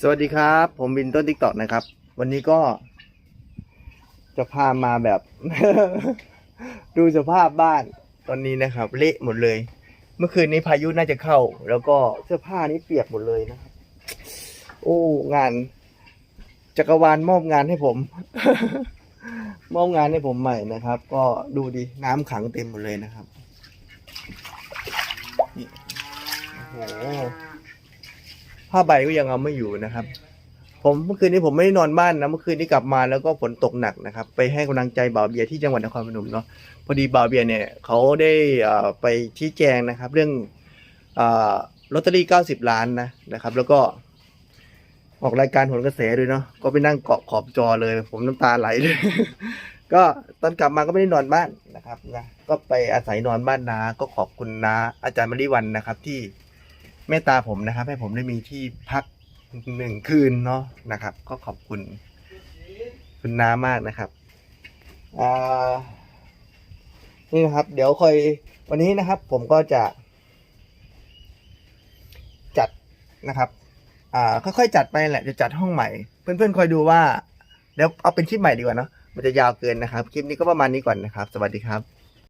สวัสดีครับ ผมบินต้นทิกตอกนะครับ วันนี้ก็ จะพามาแบบ ดูสภาพบ้านตอนนี้นะครับ เละหมดเลย เมื่อคืนนี้พายุน่าจะเข้า แล้วก็เสื้อผ้านี้เปียกหมดเลยนะครับ โอ้งาน จักรวาลมอบงานให้ผม มอบงานให้ผมใหม่นะครับ ก็ดูดิน้ำขังเต็มหมดเลยนะครับ ผ้าใบก็ยังเอาไม่อยู่นะครับ ผมเมื่อคืนนี้ผมไม่ได้นอนบ้านนะเมื่อคืนนี้กลับมาแล้วก็ฝนตกหนักนะครับ ไปให้กำลังใจบ่าวเบียร์ที่จังหวัดนครพนมเนาะพอดีบ่าวเบียร์เนี่ยเขาได้อ่อไปชี้แจงนะครับ เรื่องลอตเตอรี่ 90 ล้านนะนะครับ แล้วก็ออกรายการผลกระแสด้วยเนาะก็ไปนั่งเกาะขอบจอเลย ผมน้ำตาไหลเลย ก็ตอนกลับมาก็ไม่ได้นอนบ้านนะครับนะก็ไปอาศัยนอนบ้านนา ก็ขอบคุณนาอาจารย์มริวันนะครับที่ เมตตาผมนะครับ ให้ผมได้มีที่พักหนึ่งคืนเนาะนะครับ ก็ขอบคุณ คุณน้ามากนะครับอ่านี่นะครับ เดี๋ยวคอยวันนี้นะครับ ผมก็จะ จัดนะครับ อ่า ค่อยๆจัดไปแหละจะจัดห้องใหม่ เพื่อนๆคอยดูว่าเดี๋ยวเอาเป็นคลิปใหม่ดีกว่าเนาะมันจะยาวเกินนะครับ คลิปนี้ก็ประมาณนี้ก่อนนะครับ สวัสดีครับ